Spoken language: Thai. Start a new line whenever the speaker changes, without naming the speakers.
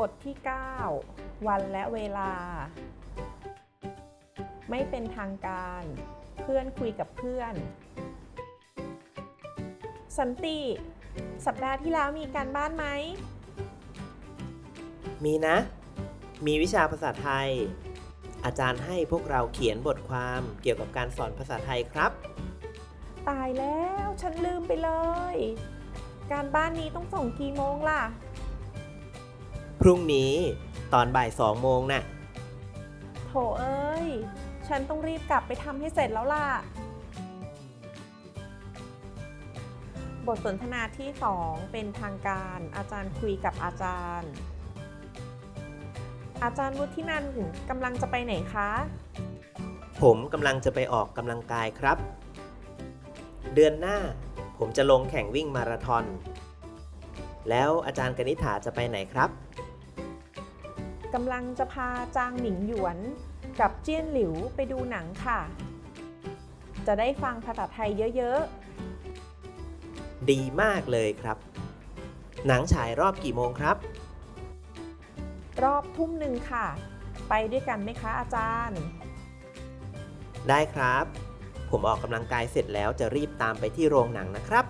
บทที่ 9 วันและเวลา ไม่เป็นทางการ เพื่อนคุยกับเพื่อน สันติ สัปดาห์ที่แล้วมีการบ้านไหม
มีนะ มีวิชาภาษาไทย อาจารย์ให้พวกเราเขียนบทความเกี่ยวกับการสอนภาษาไทยครับ
ตายแล้วฉันลืมไปเลย การบ้านนี้ต้องส่งกี่โมงล่ะ
พรุ่งนี้ตอนบ่ายสองโมงน่ะ
โถเอ้ย ฉันต้องรีบกลับไปทำให้เสร็จแล้วล่ะ บทสนทนาที่ 2 เป็นทางการอาจารย์คุยกับอาจารย์ อาจารย์วุฒินันท์กำลังจะไปไหนคะ
ผมกำลังจะไปออกกำลังกายครับ เดือนหน้าผมจะลงแข่งวิ่งมาราธอน แล้วอาจารย์กนิษฐาจะไปไหนครับ
กำลังจะพาจางหนิงหยวนกับเจี้ยนหลิวไปดูหนังค่ะ จะได้ฟังภาษาไทยเยอะ
ดีมากเลยครับ หนังฉายรอบกี่โมงครับ
ๆรอบทุ่มหนึ่งค่ะ ไปด้วยกันไหมคะอาจารย์
ได้ครับ ผมออกกำลังกายเสร็จแล้วจะรีบตามไปที่โรงหนังนะครับ